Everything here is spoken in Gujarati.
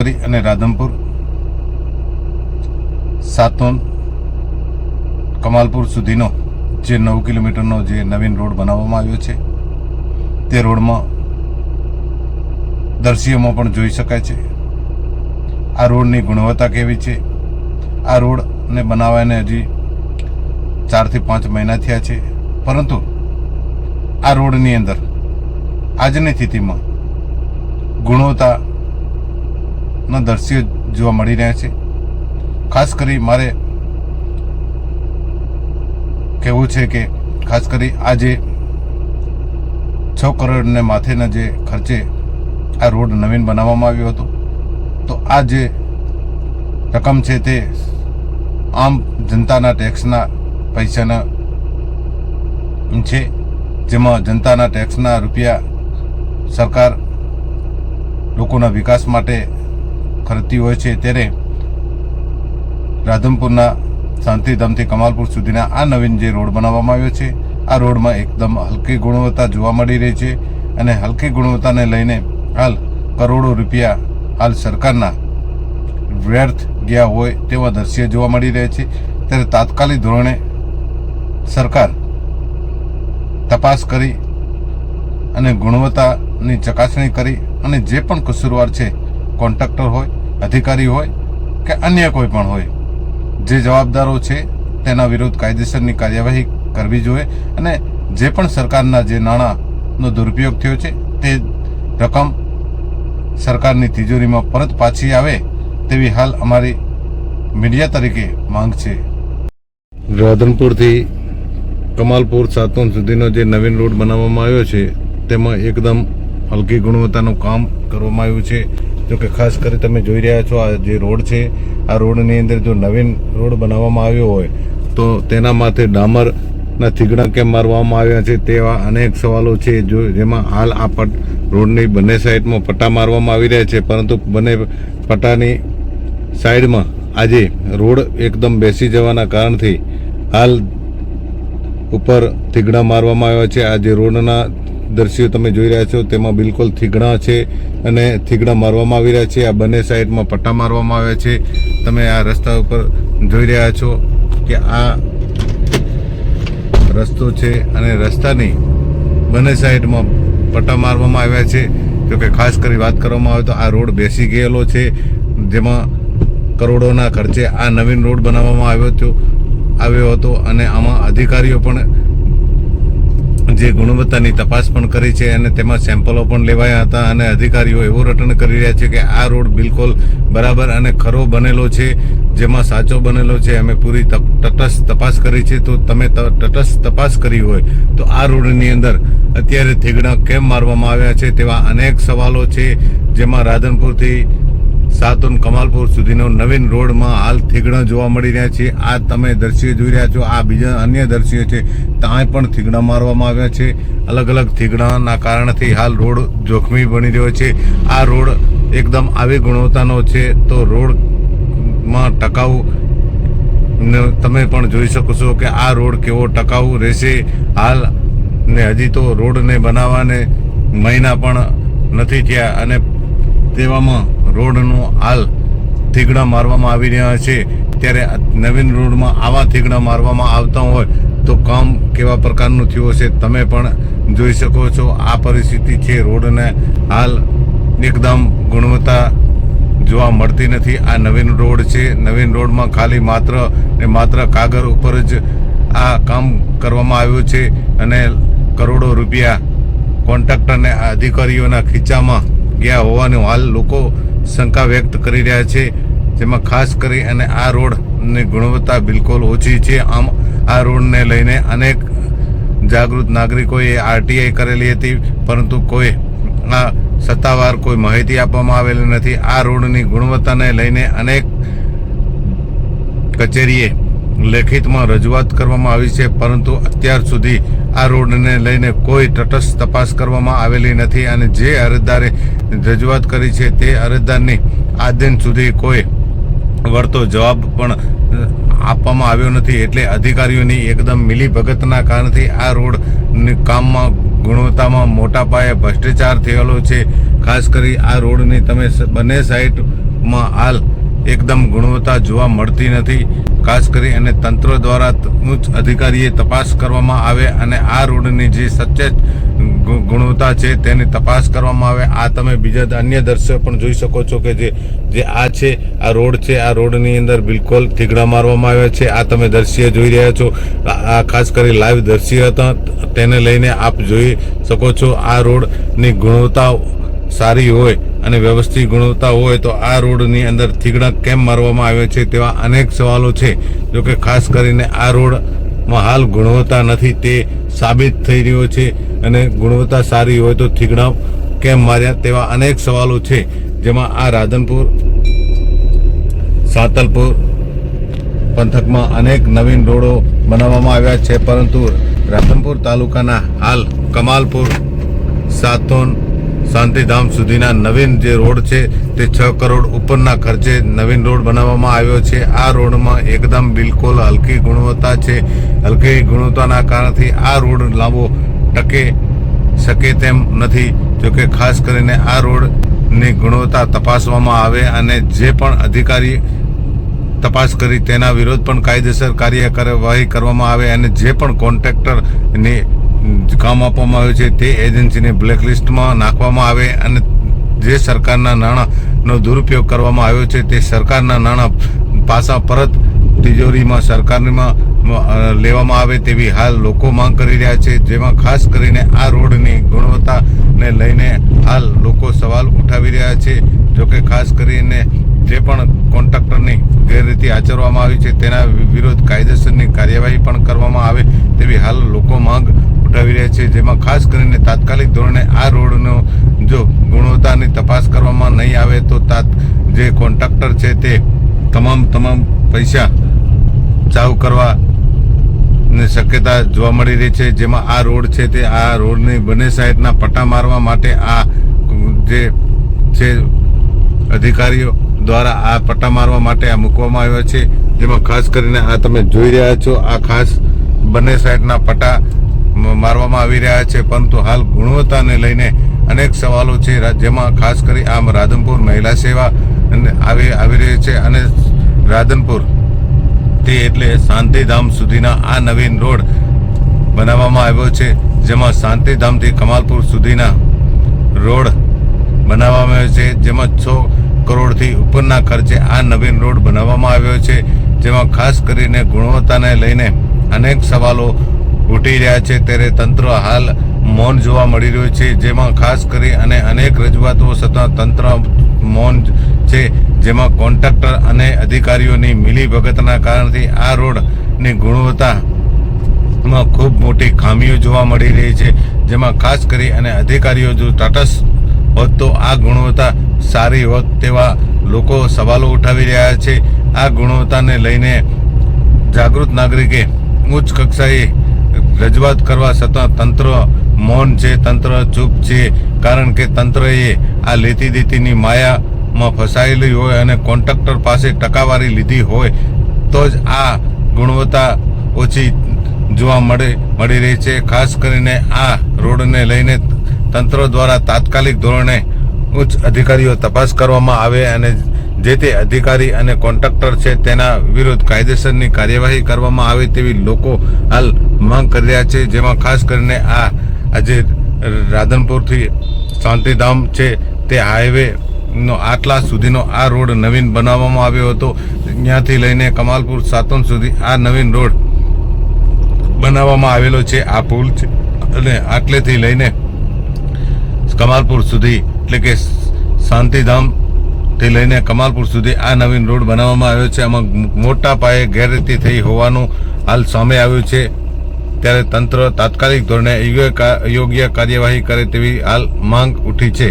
અને રાધનપુર, સાતોન, કમાલપુર સુધીનો જે નવ કિલોમીટરનો જે નવીન રોડ બનાવવામાં આવ્યો છે, તે રોડમાં દર્શીઓમાં પણ જોઈ શકાય છે. આ રોડની ગુણવત્તા કેવી છે? આ રોડને બનાવવાને હજી ચારથી પાંચ મહિના થયા છે. પરંતુ આ રોડની અંદર આજની સ્થિતિમાં ગુણવત્તાના દ્રશ્યો જોવા મળી રહ્યા છે. ખાસ કરી મારે કહેવું છે કે ખાસ કરી આ જે છ કરોડને માથેના જે ખર્ચે આ રોડ નવીન બનાવવામાં આવ્યો હતો. તો આ જે રકમ છે તે આમ જનતાના ટેક્સના પૈસાના છે, જેમાં જનતાના ટેક્સના રૂપિયા સરકાર લોકોના વિકાસ માટે ખર્ચતી હોય છે ત્યારે રાધનપુરના શાંતિધામથી કમાલપુર સુધીના આ નવીન જે રોડ બનાવવામાં આવ્યો છે, આ રોડમાં એકદમ હલકી ગુણવત્તા જોવા મળી રહી છે અને હલકી ગુણવત્તાને લઈને હાલ કરોડો રૂપિયા હાલ સરકારના વ્યર્થ ગયા હોય તેવા દ્રશ્ય જોવા મળી રહ્યા છે. ત્યારે તાત્કાલિક ધોરણે સરકાર તપાસ કરી અને ગુણવત્તાની ચકાસણી કરી અને જે પણ કસૂરવાર છે, કોન્ટ્રાક્ટર હોય અધિકારી હોય કે અન્ય કોઈ પણ હોય, જે જવાબદારો છે તેના વિરુદ્ધ કાયદેસરની કાર્યવાહી કરવી જોઈએ અને જે પણ સરકારના જે નાણાંનો દુરુપયોગ થયો છે, તે રકમ સરકારની તિજોરીમાં પરત પાછી આવે તેવી હાલ અમારી મીડિયા તરીકે માંગ છે. રાધનપુરથી કમાલપુર સાતોન સુધીનો જે નવીન રોડ બનાવવામાં આવ્યો છે, તેમાં એકદમ હલકી ગુણવત્તાનું કામ કરવામાં આવ્યું છે. જો કે ખાસ કરી તમે જોઈ રહ્યા છો, આ જે રોડ છે, આ રોડની અંદર જો નવીન રોડ બનાવવામાં આવ્યો હોય, તો તેના માથે ડામરના થીગડા કેમ મારવામાં આવ્યા છે તેવા અનેક સવાલો છે જો જેમાં હાલ આ પટ રોડની બંને સાઈડમાં પટ્ટા મારવામાં આવી રહ્યા છે, પરંતુ બંને પટ્ટાની સાઈડમાં આજે રોડ એકદમ બેસી જવાના કારણથી હાલ ઉપર થીગડા મારવામાં આવ્યા છે. આજે રોડના દ્રશ્યો તમે જોઈ રહ્યા છો, તેમાં બિલકુલ થીગડા છે અને થીગડા મારવામાં આવી રહ્યા છે. આ બંને સાઈડમાં પટ્ટા મારવામાં આવ્યા છે. તમે આ રસ્તા ઉપર જોઈ રહ્યા છો કે આ રસ્તો છે અને રસ્તાની બંને સાઈડમાં પટ્ટા મારવામાં આવ્યા છે. જો કે ખાસ કરી વાત કરવામાં આવે તો આ રોડ બેસી ગયેલો છે, જેમાં કરોડોના ખર્ચે આ નવીન રોડ બનાવવામાં આવ્યો હતો આવ્યો હતો અને આમાં અધિકારીઓ પણ જે ગુણવત્તાની તપાસ પણ કરી છે અને તેમાં સેમ્પલો પણ લેવાયા હતા અને અધિકારીઓ એવું રટણ કરી રહ્યા છે કે આ રોડ બિલકુલ બરાબર અને ખરો બનેલો છે, જેમાં સાચો બનેલો છે. અમે પૂરી તટસ્થ તપાસ કરી છે. તો તમે તટસ્થ તપાસ કરી હોય તો આ રોડની અંદર અત્યારે થીગડા કેમ મારવામાં આવ્યા છે તેવા અનેક સવાલો છે, જેમાં રાધનપુરથી સાતોન કમાલપુર સુધીનો નવીન રોડમાં હાલ થીગડા જોવા મળી રહ્યા છે. આ તમે દ્રશ્ય જોઈ રહ્યા છો. આ બીજા અન્ય દ્રશ્યો છે. ત્યાં પણ થીગડા મારવામાં આવ્યા છે. અલગ અલગ થીગડાના કારણથી હાલ રોડ જોખમી બની રહ્યો છે. આ રોડ એકદમ આવી ગુણવત્તાનો છે તો રોડમાં ટકાઉ તમે પણ જોઈ શકો છો કે આ રોડ કેવો ટકાઉ રહેશે. હાલ ને હજી તો રોડને બનાવવાને મહિના પણ નથી થયા અને તેવામાં રોડનું હાલ થીગડા મારવામાં આવી રહ્યા છે. ત્યારે નવીન રોડમાં આવા થીગડા મારવામાં આવતા હોય તો કામ કેવા પ્રકારનું થયું હશે તમે પણ જોઈ શકો છો. આ પરિસ્થિતિ છે. રોડને હાલ એકદમ ગુણવત્તા જોવા મળતી નથી. આ નવીન રોડ છે. નવીન રોડમાં ખાલી માત્ર ને માત્ર કાગળ ઉપર જ આ કામ કરવામાં આવ્યું છે અને કરોડો રૂપિયા કોન્ટ્રાક્ટરને અધિકારીઓના ખીચામાં ગયા હોવાનું હાલ લોકો શંકા વ્યક્ત કરી રહ્યા છે. જેમાં ખાસ કરી અને આ રોડની ગુણવત્તા બિલકુલ ઓછી છે. આમ આ રોડને લઈને અનેક જાગૃત નાગરિકોએ આરટીઆઈ કરેલી હતી, પરંતુ કોઈ આ સત્તાવાર કોઈ માહિતી આપવામાં આવેલી નથી. આ રોડની ગુણવત્તાને લઈને અનેક કચેરીએ લેખિતમાં રજૂઆત કરવામાં આવી છે, પરંતુ અત્યાર સુધી આ રોડને લઈને કોઈ તટસ્થ તપાસ કરવામાં આવેલી નથી. અને જે અરજદારે રજૂઆત કરી છે તે અરજદારની આ દિન સુધી કોઈ વળતો જવાબ પણ આપવામાં આવ્યો નથી. એટલે અધિકારીઓની એકદમ મિલીભગતના કારણથી આ રોડ કામમાં ગુણવત્તામાં મોટા પાયે ભ્રષ્ટાચાર થયેલો છે. ખાસ કરી આ રોડની તમે બંને સાઈડમાં હાલ એકદમ ગુણવત્તા જોવા મળતી નથી. ખાસ કરી અને તંત્ર દ્વારા ઉચ્ચ અધિકારીએ તપાસ કરવામાં આવે અને આ રોડની જે સચેત ગુ- ગુણવત્તા છે તેની તપાસ કરવામાં આવે. આ તમે બીજા અન્ય દ્રશ્યો પણ જોઈ શકો છો કે જે જે આ છે, આ રોડ છે, આ રોડની અંદર બિલકુલ થીગડા મારવામાં આવ્યા છે. આ તમે દ્રશ્ય જોઈ રહ્યા છો. આ ખાસ કરી લાઈવ દ્રશ્ય હતા. તેને લઈને આપ જોઈ શકો છો આ રોડની ગુણવત્તા સારી હોય અને વ્યવસ્થિત ગુણવત્તા હોય તો આ રોડની અંદર થીગડા કેમ મારવામાં આવે છે તેવા અનેક સવાલો છે. જો કે ખાસ કરીને આ રોડમાં હાલ ગુણવત્તા નથી તે સાબિત થઈ રહ્યો છે અને ગુણવત્તા સારી હોય તો થીગડા કેમ માર્યા તેવા અનેક સવાલો છે, જેમાં આ રાધનપુર, સાતલપુર પંથકમાં અનેક નવીન રોડો બનાવવામાં આવ્યા છે, પરંતુ રાધનપુર તાલુકાના હાલ કમાલપુર, સાતોન શાંતિધામ સુધીના નવીન જે રોડ છે તે છ કરોડ ઉપરના ખર્ચે નવીન રોડ બનાવવામાં આવ્યો છે. આ રોડમાં એકદમ બિલકુલ હલકી ગુણવત્તા છે. હલકી ગુણવત્તાના કારણથી આ રોડ લાંબો ટકે શકે તેમ નથી. જોકે ખાસ કરીને આ રોડની ગુણવત્તા તપાસવામાં આવે અને જે પણ અધિકારી તપાસ કરી તેના વિરોધ પણ કાયદેસર કાર્ય કાર્યવાહી કરવામાં આવે અને જે પણ કોન્ટ્રાક્ટરને કામ આપવામાં આવ્યું છે તે એજન્સીને બ્લેકલિસ્ટમાં નાખવામાં આવે અને જે સરકારના નાણાંનો દુરુપયોગ કરવામાં આવ્યો છે તે સરકારના નાણાં પાસા પરત તિજોરીમાં સરકારમાં લેવામાં આવે તેવી હાલ લોકો માંગ કરી રહ્યા છે, જેમાં ખાસ કરીને આ રોડની ગુણવત્તાને લઈને હાલ લોકો સવાલ ઉઠાવી રહ્યા છે, જોકે ખાસ કરીને જે પણ કોન્ટ્રાક્ટરની ગેરરીતિ આચરવામાં આવી છે તેના વિરોધ કાયદેસરની કાર્યવાહી પણ કરવામાં આવે તેવી હાલ લોકો માંગ ઉઠાવી રહ્યા છે, જેમાં ખાસ કરીને તાત્કાલિક ધોરણે આ રોડનો જો ગુણવત્તાની તપાસ કરવામાં નહીં આવે તો તાત, જે કોન્ટ્રાક્ટર છે તે તમામ તમામ પૈસા ચાવ કરવા ની શક્યતા જોવા મળી રહી છે, જેમાં આ રોડ છે તે આ રોડની બંને સાઈડના પટ્ટા મારવા માટે આ જે છે અધિકારીઓ દ્વારા આ પટ્ટા મારવા માટે આ મૂકવામાં આવ્યો છે, જેમાં ખાસ કરીને આ તમે જોઈ રહ્યા છો, આ ખાસ બંને સાઈડના પટ્ટા મારવામાં આવી રહ્યા છે, પરંતુ હાલ ગુણવત્તાને લઈને અનેક સવાલો છે. જેમાં ખાસ કરી આમ રાધનપુર મહિલા સેવા આવી આવી રહી છે અને રાધનપુર તે એટલે શાંતિધામ સુધીના આ નવીન રોડ બનાવવામાં આવ્યો છે, જેમાં શાંતિધામથી કમાલપુર સુધીના રોડ બનાવવામાં આવ્યો છે, જેમાં છ કરોડથી ઉપરના ખર્ચે આ નવીન રોડ બનાવવામાં આવ્યો છે, જેમાં ખાસ કરીને ગુણવત્તાને લઈને અનેક સવાલો ઉઠી રહ્યા છે ત્યારે તંત્ર હાલ મૌન જોવા મળી રહ્યું છે. જેમાં ખાસ કરી અને અનેક રજૂઆતો છતાં તંત્ર મૌન છે. જેમાં કોન્ટ્રાક્ટર અને અધિકારીઓની મિલીભગતના કારણથી આ રોડની ગુણવત્તા માં ખૂબ મોટી ખામીઓ જોવા મળી રહી છે. જેમાં ખાસ કરી અને અધિકારીઓ જો તટસ્થ હોત તો આ ગુણવત્તા સારી હોત તેવા લોકો સવાલો ઉઠાવી રહ્યા છે. આ ગુણવત્તાને લઈને જાગૃત નાગરિકે ઉચ્ચ કક્ષાએ રજૂઆત કરવા છતાં તંત્ર મૌન છે, તંત્ર ચૂપ છે, કારણ કે તંત્રએ આ લેતી દેતીની માયામાં ફસાયેલી હોય અને કોન્ટ્રાક્ટર પાસે ટકાવારી લીધી હોય, તો જ આ ગુણવત્તા ઓછી જોવા મળે, મળી રહી છે. ખાસ કરીને આ રોડને લઈને તંત્ર દ્વારા તાત્કાલિક ધોરણે ઉચ્ચ અધિકારીઓ તપાસ કરવામાં આવે અને જે તે અધિકારી અને કોન્ટ્રાક્ટર છે તેના વિરુદ્ધ કાયદેસરની કાર્યવાહી કરવામાં આવે તેવી લોકો હાલ માંગ કરી રહ્યા છે, જેમાં ખાસ કરીને આ આજે રાધનપુરથી શાંતિધામ છે, તે હાઈવે નો આટલા સુધીનો આ રોડ નવીન બનાવવામાં આવ્યો હતો. ત્યાંથી લઈને કમાલપુર સાતન સુધી આ નવીન રોડ બનાવવામાં આવેલો છે. આ પુલ છે અને આટલેથી લઈને કમાલપુર સુધી એટલે કે શાંતિધામ થી લઈને કમાલપુર સુધી આ નવીન રોડ બનાવવામાં આવ્યો છે. આમાં મોટા પાયે ગેરરીતિ થઈ હોવાનું હાલ સામે આવ્યું છે. ત્યારે તંત્ર તાત્કાલિક ધોરણે યોગ્ય કાર્યવાહી કરે તેવી હાલ માંગ ઉઠી છે.